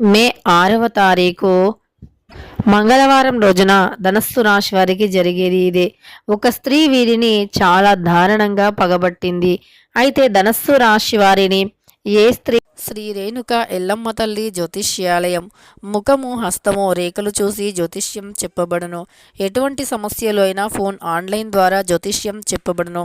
మే ఆరవ తారీఖు. మంగళవారం రోజున ధనస్సు రాశి వారికి జరిగేది ఇదే. ఒక స్త్రీ వీరిని చాలా దారుణంగా పగబట్టింది. అయితే ధనస్సు రాశి వారిని ఏ స్త్రీ? శ్రీ రేణుక ఎల్లమ్మ తల్లి జ్యోతిష్యాలయం. ముఖము హస్తము రేఖలు చూసి జ్యోతిష్యం చెప్పబడును. ఎటువంటి సమస్యలు అయినా ఫోన్ ఆన్లైన్ ద్వారా జ్యోతిష్యం చెప్పబడును.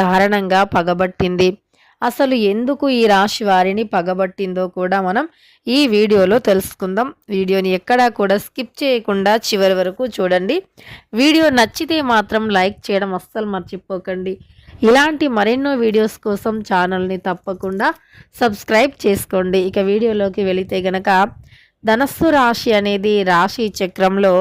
దారుణంగా పగబట్టింది. అసలు ఎందుకు ఈ రాశి వారిని పగబట్టిందో కూడా మనం ఈ వీడియోలో తెలుసుకుందాం. వీడియోని ఎక్కడా కూడా స్కిప్ చేయకుండా చివరి వరకు చూడండి. వీడియో నచ్చితే మాత్రం లైక్ చేయడం అస్సలు మర్చిపోకండి. ఇలాంటి మరెన్నో వీడియోస్ కోసం ఛానల్ని తప్పకుండా సబ్స్క్రైబ్ చేసుకోండి. ఇక వీడియోలోకి వెళితే గనక ధనస్సు రాశి అనేది రాశి చక్రంలో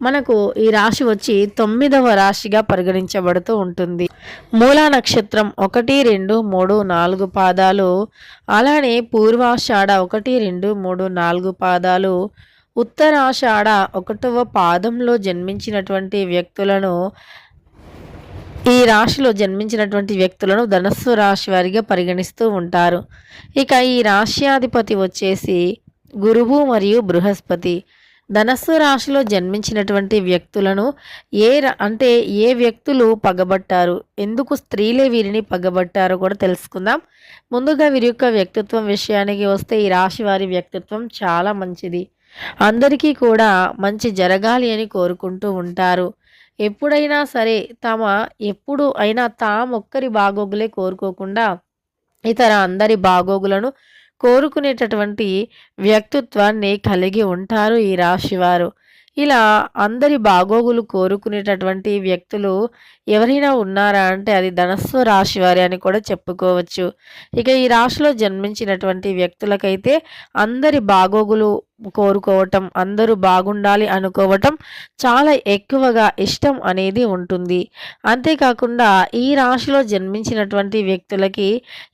మనకు ఈ రాశి వచ్చి తొమ్మిదవ రాశిగా పరిగణించబడుతూ ఉంటుంది. మూలా నక్షత్రం ఒకటి రెండు మూడు నాలుగు పాదాలు అలానే పూర్వాషాఢ ఒకటి రెండు మూడు నాలుగు పాదాలు ఉత్తరాషాఢ ఒకటవ పాదంలో జన్మించినటువంటి వ్యక్తులను ఈ రాశిలో జన్మించినటువంటి వ్యక్తులను ధనస్సు రాశి వారిగా పరిగణిస్తూ ఉంటారు. ఇక ఈ రాశ్యాధిపతి వచ్చేసి గురువు మరియు బృహస్పతి. ధనస్సు రాశిలో జన్మించినటువంటి వ్యక్తులను ఏ అంటే ఏ వ్యక్తులు పగబట్టారు? ఎందుకు స్త్రీలే వీరిని పగబట్టారో కూడా తెలుసుకుందాం. ముందుగా వీరి యొక్క వ్యక్తిత్వం విషయానికి వస్తే ఈ రాశి వారి వ్యక్తిత్వం చాలా మంచిది. అందరికీ కూడా మంచి జరగాలి అని కోరుకుంటూ ఉంటారు. ఎప్పుడైనా సరే తమ ఎప్పుడు అయినా తామొక్కరి బాగోగులే కోరుకోకుండా ఇతర అందరి బాగోగులను కోరుకునేటటువంటి వ్యక్తిత్వాన్ని కలిగి ఉంటారు ఈ రాశివారు. ఇలా అందరి బాగోగులు కోరుకునేటటువంటి వ్యక్తులు ఎవరైనా ఉన్నారా అంటే అది ధనస్సు రాశి వారి అని కూడా చెప్పుకోవచ్చు. ఇక ఈ రాశిలో జన్మించినటువంటి వ్యక్తులకైతే అందరి బాగోగులు కోరుకోవటం అందరూ బాగుండాలి అనుకోవటం చాలా ఎక్కువగా ఇష్టం అనేది ఉంటుంది. అంతేకాకుండా ఈ రాశిలో జన్మించినటువంటి వ్యక్తులకి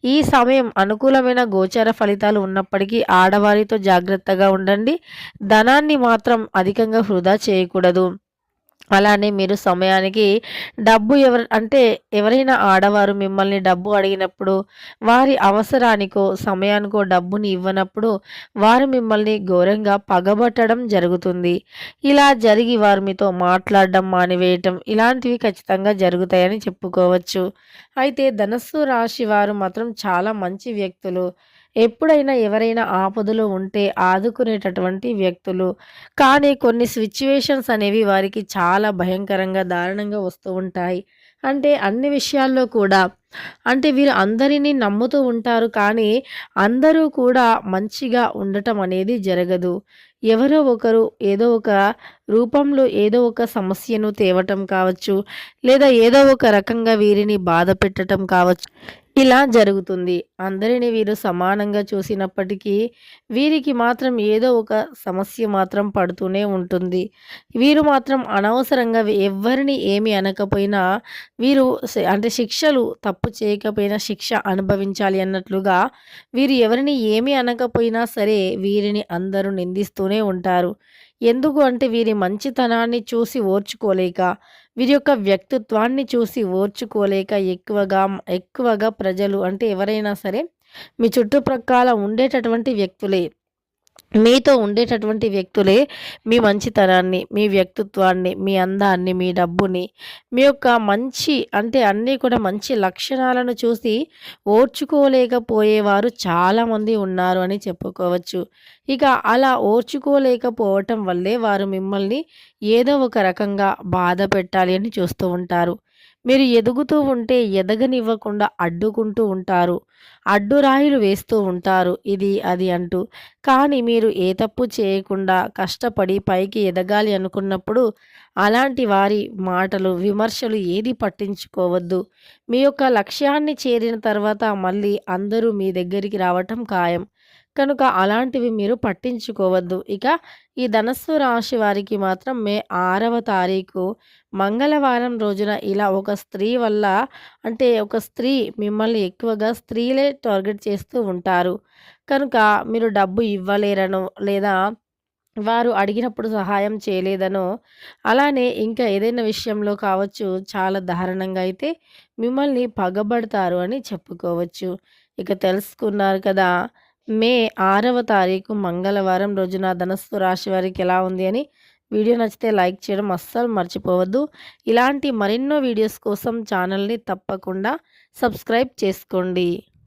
ఈ సమయం అనుకూలమైన గోచర ఫలితాలు ఉన్నప్పటికీ ఆడవారితో జాగ్రత్తగా ఉండండి. ధనాన్ని మాత్రం అధికంగా వృధా చేయకూడదు. అలానే మీరు సమయానికి డబ్బు ఎవరు అంటే ఎవరైనా ఆడవారు మిమ్మల్ని డబ్బు అడిగినప్పుడు వారి అవసరానికో సమయానికో డబ్బుని ఇవ్వనప్పుడు వారు మిమ్మల్ని ఘోరంగా పగబట్టడం జరుగుతుంది. ఇలా జరిగి వారు మీతో మాట్లాడడం మానివేయటం ఇలాంటివి ఖచ్చితంగా జరుగుతాయని చెప్పుకోవచ్చు. అయితే ధనస్సు రాశి వారు మాత్రం చాలా మంచి వ్యక్తులు. ఎప్పుడైనా ఎవరైనా ఆపదలు ఉంటే ఆదుకునేటటువంటి వ్యక్తులు. కానీ కొన్ని సిచ్యువేషన్స్ అనేవి వారికి చాలా చాలా భయంకరంగా దారుణంగా వస్తూ ఉంటాయి. అంటే అన్ని విషయాల్లో కూడా అంటే వీరు అందరినీ నమ్ముతూ ఉంటారు. కానీ అందరూ కూడా మంచిగా ఉండటం అనేది జరగదు. ఎవరో ఒకరు ఏదో ఒక రూపంలో ఏదో ఒక సమస్యను తేవటం కావచ్చు లేదా ఏదో ఒక రకంగా వీరిని బాధ పెట్టడం కావచ్చు. ఇలా జరుగుతుంది. అందరిని వీరు సమానంగా చూసినప్పటికీ వీరికి మాత్రం ఏదో ఒక సమస్య మాత్రం పడుతూనే ఉంటుంది. వీరు మాత్రం అనవసరంగా ఎవరిని ఏమి అనకపోయినా వీరు అంటే శిక్షలు తప్పు చేయకపోయినా శిక్ష అనుభవించాలి అన్నట్లుగా వీరు ఎవరిని ఏమి అనకపోయినా సరే వీరిని అందరూ నిందిస్తూనే ఉంటారు. ఎందుకు అంటే వీరి మంచితనాన్ని చూసి ఓర్చుకోలేక వీరి యొక్క వ్యక్తిత్వాన్ని చూసి ఓర్చుకోలేక ఎక్కువగా ఎక్కువగా ప్రజలు అంటే ఎవరైనా సరే మీ చుట్టుప్రక్కల ఉండేటటువంటి వ్యక్తులే. మీతో ఉండేటటువంటి వ్యక్తులే మీ మంచితనాన్ని మీ వ్యక్తిత్వాన్ని మీ అందాన్ని మీ డబ్బుని మీ యొక్క మంచి అంటే అన్నీ కూడా మంచి లక్షణాలను చూసి ఓర్చుకోలేకపోయేవారు చాలామంది ఉన్నారు అని చెప్పుకోవచ్చు. ఇక అలా ఓర్చుకోలేకపోవటం వల్లే వారు మిమ్మల్ని ఏదో ఒక రకంగా బాధ పెట్టాలి అని చూస్తూ ఉంటారు. మీరు ఎదుగుతూ ఉంటే ఎదగనివ్వకుండా అడ్డుకుంటూ ఉంటారు. అడ్డురాయిలు వేస్తూ ఉంటారు. ఇది అది అంటూ. కానీ మీరు ఏ తప్పు చేయకుండా కష్టపడి పైకి ఎదగాలి అనుకున్నప్పుడు అలాంటి వారి మాటలు విమర్శలు ఏది పట్టించుకోవద్దు. మీ యొక్క లక్ష్యాన్ని చేరిన తర్వాత మళ్ళీ అందరూ మీ దగ్గరికి రావటం ఖాయం. కనుక అలాంటివి మీరు పట్టించుకోవద్దు. ఇక ఈ ధనస్సు రాశి వారికి మాత్రం మే ఆరవ తారీఖు మంగళవారం రోజున ఇలా ఒక స్త్రీ వల్ల అంటే ఒక స్త్రీ మిమ్మల్ని ఎక్కువగా స్త్రీలే టార్గెట్ చేస్తూ ఉంటారు. కనుక మీరు డబ్బు ఇవ్వలేరనో లేదా వారు అడిగినప్పుడు సహాయం చేయలేదనో, అలానే ఇంకా ఏదైనా విషయంలో కావచ్చు చాలా దారుణంగా అయితే మిమ్మల్ని పగబడతారు అని చెప్పుకోవచ్చు. ఇక తెలుసుకున్నారు కదా! మే ఆరవ తారీఖు మంగళవారం రోజున ధనస్సు రాశి వారికి ఎలా ఉంది అని. వీడియో నచ్చితే లైక్ చేయడం అస్సలు మర్చిపోవద్దు. ఇలాంటి మరెన్నో వీడియోస్ కోసం ఛానల్‌ని తప్పకుండా సబ్స్క్రైబ్ చేసుకోండి.